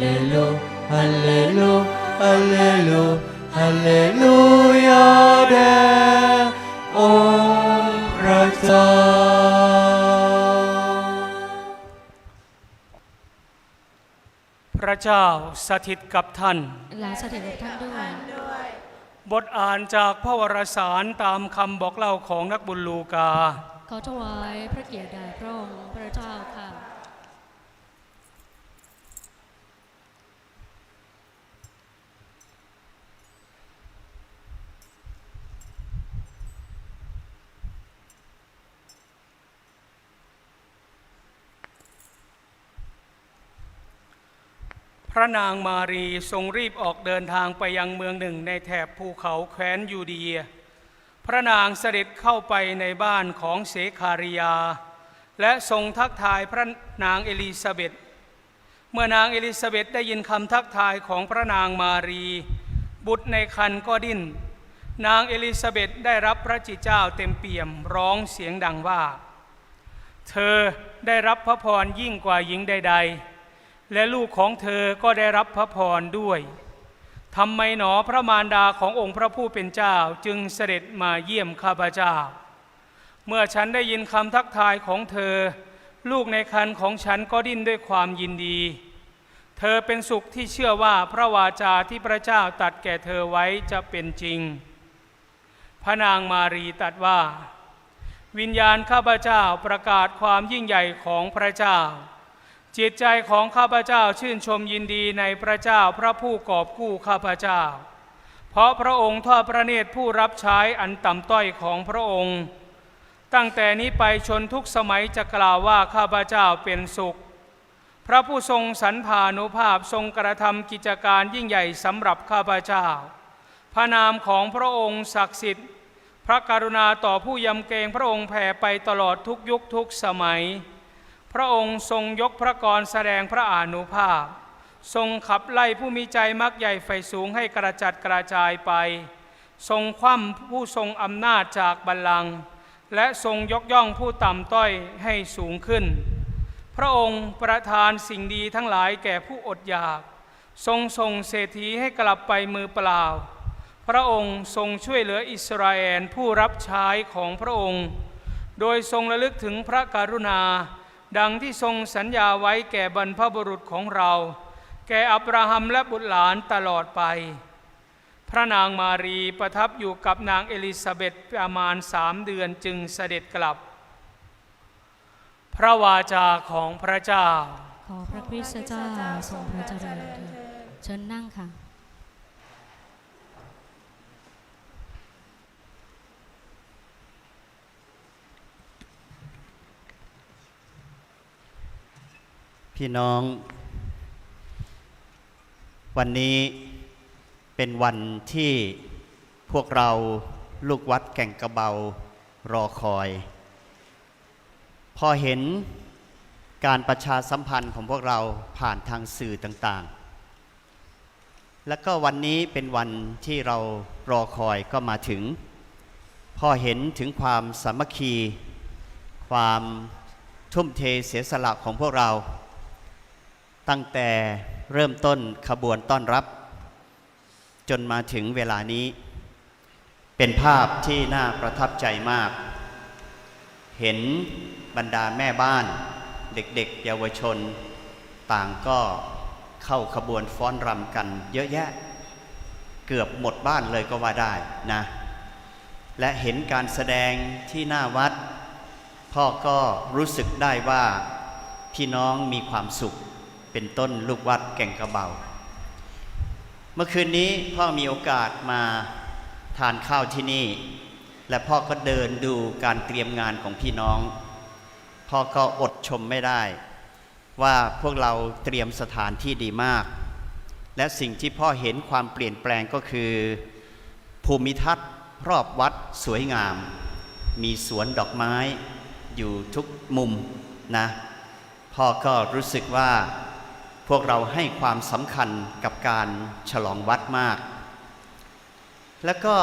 ฮัลเลลูฮัลเลลูฮัลเลลูฮัลเลลูยาแด่องค์พระเจ้าพระเจ้าสถิตกับท่าน และสถิตกับท่านด้วย บทอ่านจากพระวรสารตามคำบอกเล่าของนักบุญลูกา ขอถวายพระเกียรติแด่พระองค์พระเจ้าค่ะ พระนางมารีทรงรีบออกเดินทางไปยังเมืองหนึ่งในแถบภูเขาแคว้นยูเดีย พระนางเสด็จเข้าไปในบ้านของเสคาริยา และทรงทักทายพระนางเอลิซาเบธเมื่อนางเอลิซาเบธได้ยินคำทักทายของพระนางมารี บุตรในคันก็ดิ้น นางเอลิซาเบธได้รับพระจิตเจ้าเต็มเปี่ยมร้องเสียงดังว่า เธอได้รับพระพรยิ่งกว่าหญิงใด ๆ และลูกของเธอก็ได้รับพระพรด้วยทำไมหนอพระมารดาขององค์พระผู้เป็นเจ้าจึงเสด็จมาเยี่ยมข้าพเจ้า เมื่อฉันได้ยินคำทักทายของเธอ ลูกในคันของฉันก็ดิ้นด้วยความยินดี เธอเป็นสุขที่เชื่อว่าพระวาจาที่พระเจ้าตัดแก่เธอไว้จะเป็นจริง พระนางมารีตรัสว่า วิญญาณข้าพเจ้าประกาศความยิ่งใหญ่ของพระเจ้า จิตใจของข้าพเจ้าชื่นชมยินดีในพระเจ้าพระผู้กอบกู้ข้าพเจ้า เพราะพระองค์ทอดพระเนตรผู้รับใช้อันต่ำต้อยของพระองค์ ตั้งแต่นี้ไปชนทุกสมัยจะกล่าวว่าข้าพเจ้าเป็นสุข พระผู้ทรงสรรพานุภาพทรงกระทำกิจการยิ่งใหญ่สำหรับข้าพเจ้า พระนามของพระองค์ศักดิ์สิทธิ์ พระกรุณาต่อผู้ยำเกรงพระองค์แผ่ไปตลอดทุกยุคทุกสมัย พระองค์ทรงยกพระกรแสดงพระอานุภาพ ทรงขับไล่ผู้มีใจมักใหญ่ไฟสูงให้กระจัดกระจายไป ทรงคว่ำผู้ทรงอำนาจจากบัลลังก์และทรงยกย่องผู้ต่ำต้อยให้สูงขึ้น พระองค์ประทานสิ่งดีทั้งหลายแก่ผู้อดอยาก ทรงส่งเศรษฐีให้กลับไปมือเปล่า พระองค์ทรงช่วยเหลืออิสราเอลผู้รับใช้ของพระองค์ โดยทรงระลึกถึงพระกรุณา ดังที่ทรงสัญญาไว้แก่บรรพบุรุษของเรา แก่อับราฮัมและบุตรหลานตลอดไป พระนางมารีประทับอยู่กับนางเอลิซาเบธประมาณสามเดือนจึงเสด็จกลับ พระวาจาของพระเจ้า ขอพระคริสต์เจ้าทรงพระเจริญเถิดเชิญนั่งค่ะ พี่น้อง วันนี้เป็นวันที่พวกเราลูกวัดแก่งกระเบารอคอย พอเห็นการประชาสัมพันธ์ของพวกเราผ่านทางสื่อต่างๆ แล้วก็วันนี้เป็นวันที่เรารอคอยก็มาถึง พอเห็นถึงความสามัคคี ความทุ่มเทเสียสละของพวกเรา ตั้งแต่เริ่มต้นขบวนต้อนรับ จนมาถึงเวลานี้ เป็นภาพที่น่าประทับใจมาก เห็นบรรดาแม่บ้านเด็กๆ เยาวชน ต่างก็เข้าขบวนฟ้อนรำกันเยอะแยะ เกือบหมดบ้านเลยก็ว่าได้นะ และเห็นการแสดงที่หน้าวัด พ่อก็รู้สึกได้ว่าพี่น้องมีความสุข เป็นต้นลูกวัดแก่งกระเบา เมื่อคืนนี้พ่อมีโอกาสมาทานข้าวที่นี่ และพ่อก็เดินดูการเตรียมงานของพี่น้อง พ่อก็อดชมไม่ได้ ว่าพวกเราเตรียมสถานที่ดีมาก และสิ่งที่พ่อเห็นความเปลี่ยนแปลงก็คือ ภูมิทัศน์รอบวัดสวยงาม มีสวนดอกไม้อยู่ทุกมุมนะพ่อก็รู้สึกว่า พวกเราให้ความสำคัญกับการฉลองวัดมาก แล้วก็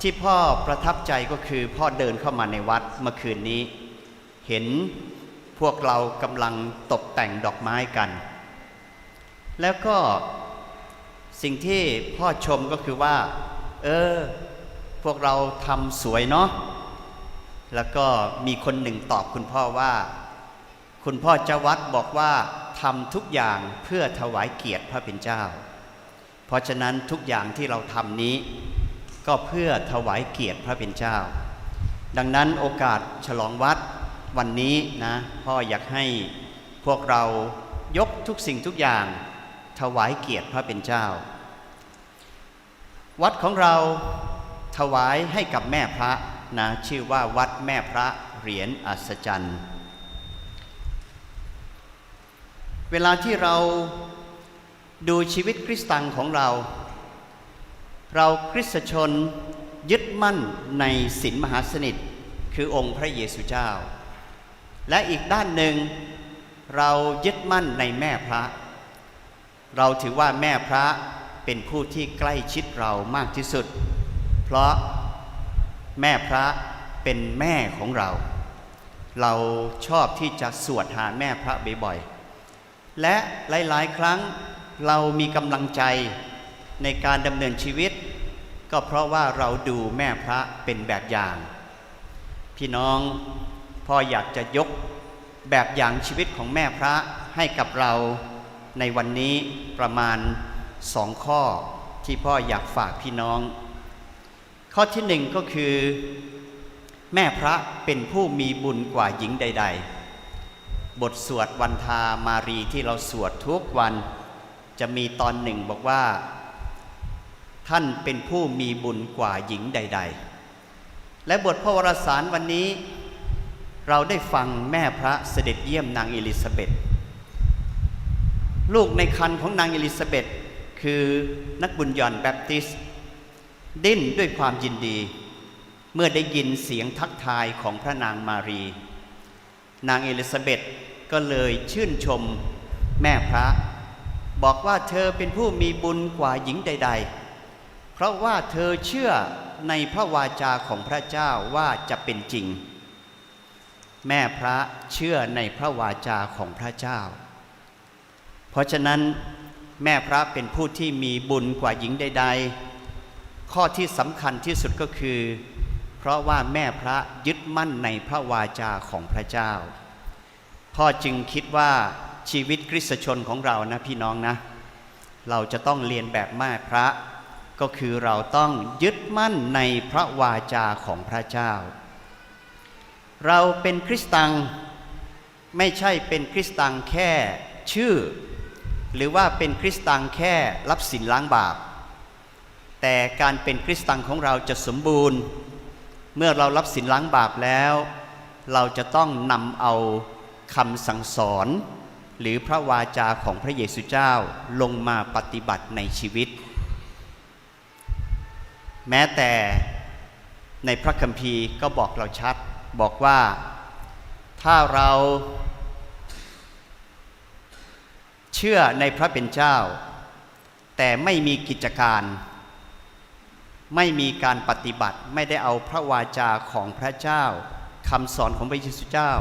ที่พ่อประทับใจก็คือพ่อเดินเข้ามาในวัดเมื่อคืนนี้ เห็นพวกเรากำลังตกแต่งดอกไม้กัน แล้วก็สิ่งที่พ่อชมก็คือว่า เออ พวกเราทำสวยเนาะแล้วก็มีคนหนึ่งตอบคุณพ่อว่า คุณพ่อเจ้าวัดบอกว่า ทำทุกอย่างเพื่อถวายเกียรติพระเป็นเจ้า เพราะฉะนั้นทุกอย่างที่เราทำนี้ ก็เพื่อถวายเกียรติพระเป็นเจ้า ดังนั้นโอกาสฉลองวัดวันนี้นะพ่ออยากให้พวกเรายกทุกสิ่งทุกอย่าง ถวายเกียรติพระเป็นเจ้า วัดของเราถวายให้กับแม่พระนะชื่อว่าวัดแม่พระเหรียญอัศจรรย์ เวลาที่เราดูชีวิตคริสตังของเรา เราคริสตชนยึดมั่นในศีลมหาสนิท คือองค์พระเยซูเจ้า และอีกด้านหนึ่งเรายึดมั่นในแม่พระ เราถือว่าแม่พระเป็นผู้ที่ใกล้ชิดเรามากที่สุด เพราะแม่พระเป็นแม่ของเรา เราชอบที่จะสวดหาแม่พระบ่อยๆ และหลาย ๆ ครั้งเรามีกำลังใจในการดำเนินชีวิต ก็เพราะว่าเราดูแม่พระเป็นแบบอย่าง พี่น้องพ่ออยากจะยกแบบอย่างชีวิตของแม่พระให้กับเราในวันนี้ประมาณสองข้อที่พ่ออยากฝากพี่น้อง ข้อที่หนึ่งก็คือ แม่พระเป็นผู้มีบุญกว่าหญิงใด ๆ บทสวดวันทามารีที่เราสวดทุกวัน จะมีตอนหนึ่งบอกว่า ท่านเป็นผู้มีบุญกว่าหญิงใด ๆ และบทพระวรสารวันนี้ เราได้ฟังแม่พระเสด็จเยี่ยมนางเอลิซาเบธลูกในคันของนางเอลิซาเบธคือนักบุญยอนแบปติสต์ดิ้นด้วยความยินดี เมื่อได้ยินเสียงทักทายของพระนางมารี นางเอลิซาเบธก็เลยชื่นชมแม่พระ บอกว่าเธอเป็นผู้มีบุญกว่าหญิงใด ๆ เพราะว่าเธอเชื่อในพระวาจาของพระเจ้าว่าจะเป็นจริง แม่พระเชื่อในพระวาจาของพระเจ้า เพราะฉะนั้นแม่พระเป็นผู้ที่มีบุญกว่าหญิงใด ๆ ข้อที่สำคัญที่สุดก็คือ ราะว่าแม่พระยึดมั่นในพระวาจาของพระเจ้า พ่อจึงคิดว่าชีวิตคริสตชนของเรานะพี่น้องนะ เราจะต้องเรียนแบบแม่พระ ก็คือเราต้องยึดมั่นในพระวาจาของพระเจ้า เราเป็นคริสตังไม่ใช่เป็นคริสตังแค่ชื่อ หรือว่าเป็นคริสตังแค่รับสินล้างบาปแต่การเป็นคริสตังของเราจะสมบูรณ์ เมื่อเรารับสินล้างบาปแล้ว เราจะต้องนำเอาคำสั่งสอน หรือพระวาจาของพระเยซูเจ้าลงมาปฏิบัติในชีวิต แม้แต่ในพระคัมภีร์ก็บอกเราชัดบอกว่าถ้าเรา เชื่อในพระเป็นเจ้า แต่ไม่มีกิจการ ไม่มีการปฏิบัติไม่ได้เอาพระวาจาของพระเจ้าคำสอนของพระเยซูเจ้า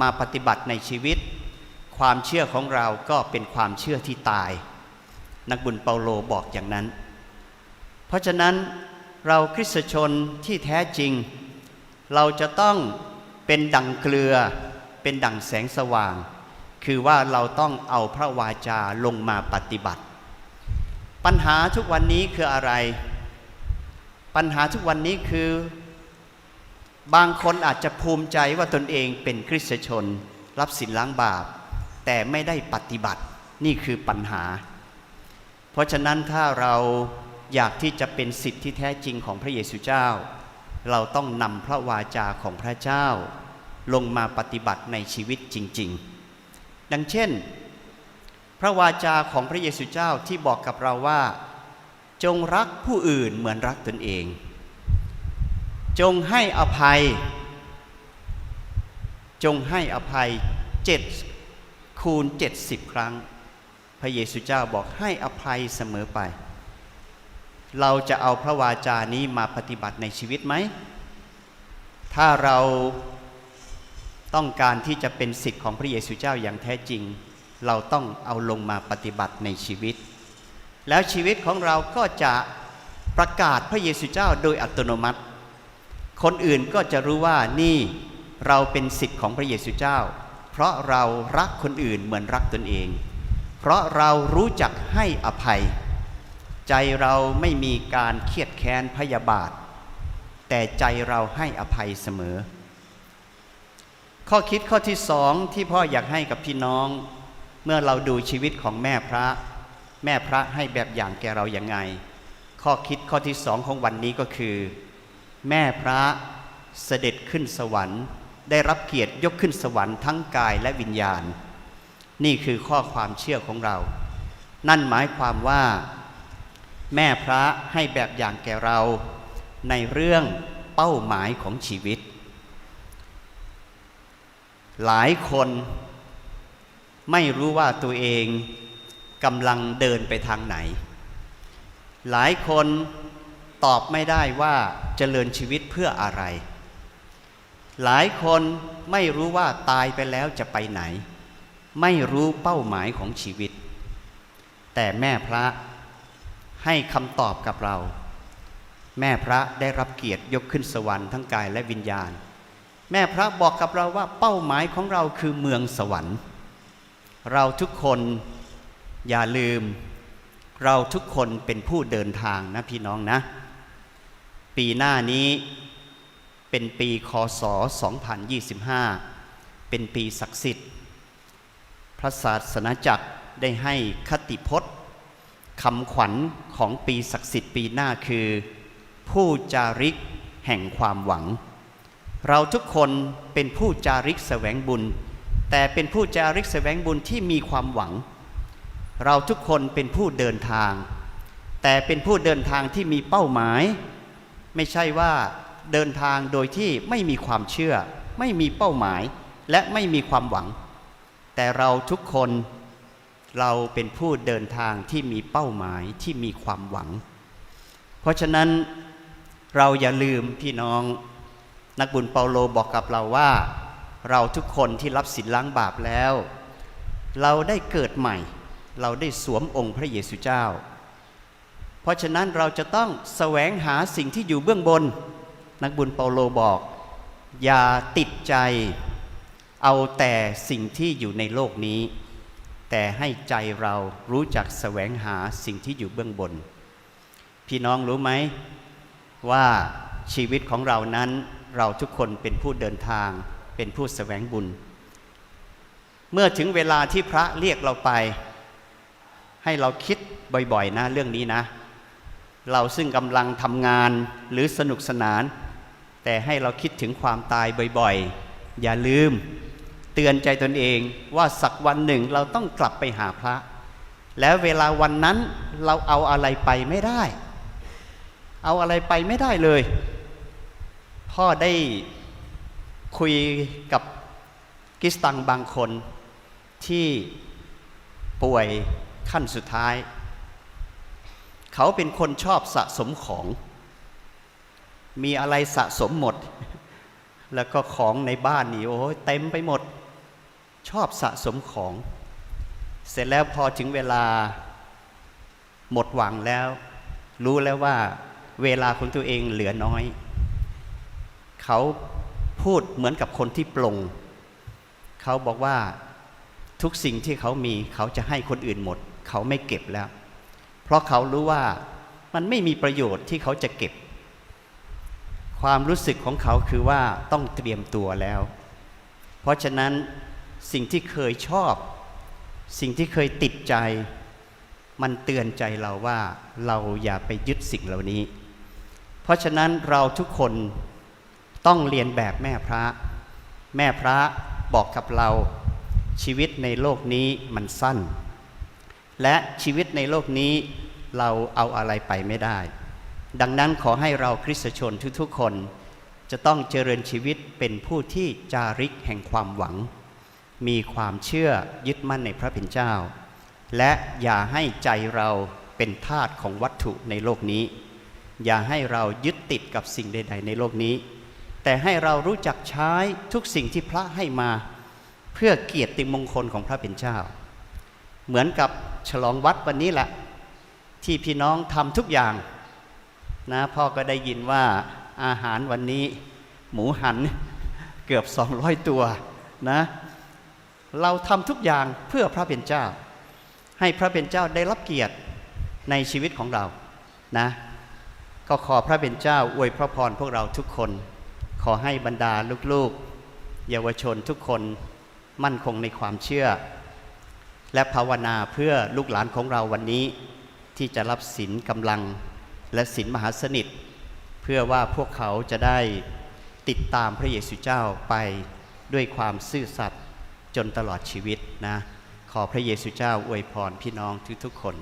มาปฏิบัติในชีวิต ความเชื่อของเราก็เป็นความเชื่อที่ตาย นักบุญเปาโลบอกอย่างนั้น เพราะฉะนั้นเราคริสตชนที่แท้จริง เราจะต้องเป็นดังเกลือ เป็นดังแสงสว่าง คือว่าเราต้องเอาพระวาจาลงมาปฏิบัติ ปัญหาทุกวันนี้คืออะไร ปัญหาทุกวันนี้คือบางคนอาจจะภูมิใจว่าตนเองเป็นคริสตชน รับสินล้างบาป แต่ไม่ได้ปฏิบัตินี่คือปัญหา เพราะฉะนั้นถ้าเราอยากที่จะเป็นสิทธิที่แท้จริงของพระเยซูเจ้า เราต้องนำพระวาจาของพระเจ้า ลงมาปฏิบัติในชีวิตจริง ๆ ดังเช่น พระวาจาของพระเยซูเจ้าที่บอกกับเราว่า จงรักผู้อื่นเหมือนรักตนเอง จงให้อภัย จงให้อภัยเจ็ดคูณเจ็ดสิบครั้ง พระเยซูเจ้าบอกให้อภัยเสมอไป เราจะเอาพระวาจานี้มาปฏิบัติในชีวิตไหม ถ้าเราต้องการที่จะเป็นสิทธิ์ของพระเยซูเจ้าอย่างแท้จริง เราต้องเอาลงมาปฏิบัติในชีวิต แล้วชีวิตของเราก็จะประกาศพระเยซูเจ้าโดยอัตโนมัติ คนอื่นก็จะรู้ว่านี่เราเป็นสิทธิ์ของพระเยซูเจ้า เพราะเรารักคนอื่นเหมือนรักตนเอง เพราะเรารู้จักให้อภัย ใจเราไม่มีการเครียดแค้นพยาบาท แต่ใจเราให้อภัยเสมอ ข้อคิดข้อที่สองที่พ่ออยากให้กับพี่น้อง เมื่อเราดูชีวิตของแม่พระ แม่พระให้แบบอย่างแกเราอย่างไง ข้อคิดข้อที่สองของวันนี้ก็คือ แม่พระเสด็จขึ้นสวรรค์ ได้รับเกียรติยกขึ้นสวรรค์ทั้งกายและวิญญาณ นี่คือข้อความเชื่อของเรา นั่นหมายความว่า แม่พระให้แบบอย่างแก่เราในเรื่องเป้าหมายของชีวิต หลายคนไม่รู้ว่าตัวเอง กำลังเดินไปทางไหน หลายคนตอบไม่ได้ว่าเจริญชีวิตเพื่ออะไร หลายคนไม่รู้ว่าตายไปแล้วจะไปไหน ไม่รู้เป้าหมายของชีวิต แต่แม่พระให้คำตอบกับเรา แม่พระได้รับเกียรติยกขึ้นสวรรค์ทั้งกายและวิญญาณ แม่พระบอกกับเราว่าเป้าหมายของเราคือเมืองสวรรค์ เราทุกคน อย่าลืมเราทุกคนเป็นผู้เดินทางนะพี่น้องนะ ปีหน้านี้เป็นปีคศ 2025 เป็นปีศักดิ์สิทธิ์ พระศาสนาจักรได้ให้คติพจน์คำขวัญของปีศักดิ์สิทธิ์ปีหน้าคือ ผู้จาริกแห่งความหวัง เราทุกคนเป็นผู้จาริกแสวงบุญ แต่เป็นผู้จาริกแสวงบุญที่มีความหวัง เราทุกคนเป็นผู้เดินทาง แต่เป็นผู้เดินทางที่มีเป้าหมาย ไม่ใช่ว่าเดินทางโดยที่ไม่มีความเชื่อ ไม่มีเป้าหมายและไม่มีความหวัง แต่เราทุกคนเราเป็นผู้เดินทางที่มีเป้าหมายที่มีความหวัง เพราะฉะนั้นเราอย่าลืมพี่น้องนักบุญเปาโลบอกกับเราว่า เราทุกคนที่รับสินล้างบาปแล้ว เราได้เกิดใหม่ เราได้สวมองค์พระเยซูเจ้า เพราะฉะนั้นเราจะต้องแสวงหาสิ่งที่อยู่เบื้องบน นักบุญเปาโลบอก อย่าติดใจ เอาแต่สิ่งที่อยู่ในโลกนี้ แต่ให้ใจเรารู้จักแสวงหาสิ่งที่อยู่เบื้องบน พี่น้องรู้ไหมว่าชีวิตของเรานั้นเราทุกคนเป็นผู้เดินทางเป็นผู้แสวงบุญ เมื่อถึงเวลาที่พระเรียกเราไป ให้เราคิดบ่อยๆนะเรื่องนี้นะ เราซึ่งกำลังทำงานหรือสนุกสนาน แต่ให้เราคิดถึงความตายบ่อยๆ อย่าลืม เตือนใจตนเองว่าสักวันหนึ่งเราต้องกลับไปหาพระ แล้วเวลาวันนั้นเราเอาอะไรไปไม่ได้ เอาอะไรไปไม่ได้เลย พ่อได้คุยกับกิสตังบางคนที่ป่วย ขั้นสุดท้าย เขาเป็นคนชอบสะสมของ มีอะไรสะสมหมด แล้วก็ของในบ้านนี่โอ้ยเต็มไปหมด ชอบสะสมของ เสร็จแล้วพอถึงเวลาหมดหวังแล้ว รู้แล้วว่า เวลาของตัวเองเหลือน้อย เขาพูดเหมือนกับคนที่ปลง เขาบอกว่าทุกสิ่งที่เขามีเขาจะให้คนอื่นหมด เขาไม่เก็บแล้ว เพราะเขารู้ว่ามันไม่มีประโยชน์ที่เขาจะเก็บ ความรู้สึกของเขาคือว่าต้องเตรียมตัวแล้ว เพราะฉะนั้นสิ่งที่เคยชอบ สิ่งที่เคยติดใจ มันเตือนใจเราว่าเราอย่าไปยึดสิ่งเหล่านี้ เพราะฉะนั้นเราทุกคนต้องเรียนแบบแม่พระ แม่พระบอกกับเราชีวิตในโลกนี้มันสั้น และชีวิตในโลกนี้เราเอาอะไรไปไม่ได้ ดังนั้นขอให้เราคริสตชนทุกๆคน จะต้องเจริญชีวิตเป็นผู้ที่จาริกแห่งความหวัง มีความเชื่อยึดมั่นในพระเป็นเจ้า และอย่าให้ใจเราเป็นทาสของวัตถุในโลกนี้ อย่าให้เรายึดติดกับสิ่งใด ๆ ในโลกนี้ แต่ให้เรารู้จักใช้ทุกสิ่งที่พระให้มา เพื่อเกียรติมงคลของพระเป็นเจ้า เหมือนกับฉลองวัดวันนี้แหละ ที่พี่น้องทำทุกอย่างนะพ่อก็ได้ยินว่าอาหารวันนี้ หมูหันเกือบ 200 ตัวนะเราทำทุกอย่างเพื่อพระเป็นเจ้า ให้พระเป็นเจ้าได้รับเกียรติในชีวิตของเรานะก็ขอพระเป็นเจ้าอวยพระพรพวกเราทุกคน ขอให้บรรดาลูกๆ เยาวชนทุกคนมั่นคงในความเชื่อ และภาวนาเพื่อลูกหลานของเราวันนี้ ที่จะรับศีลกำลังและศีลมหาสนิท เพื่อว่าพวกเขาจะได้ติดตามพระเยซูเจ้าไปด้วยความซื่อสัตย์จนตลอดชีวิตนะขอพระเยซูเจ้าอวยพรพี่น้องทุกๆคน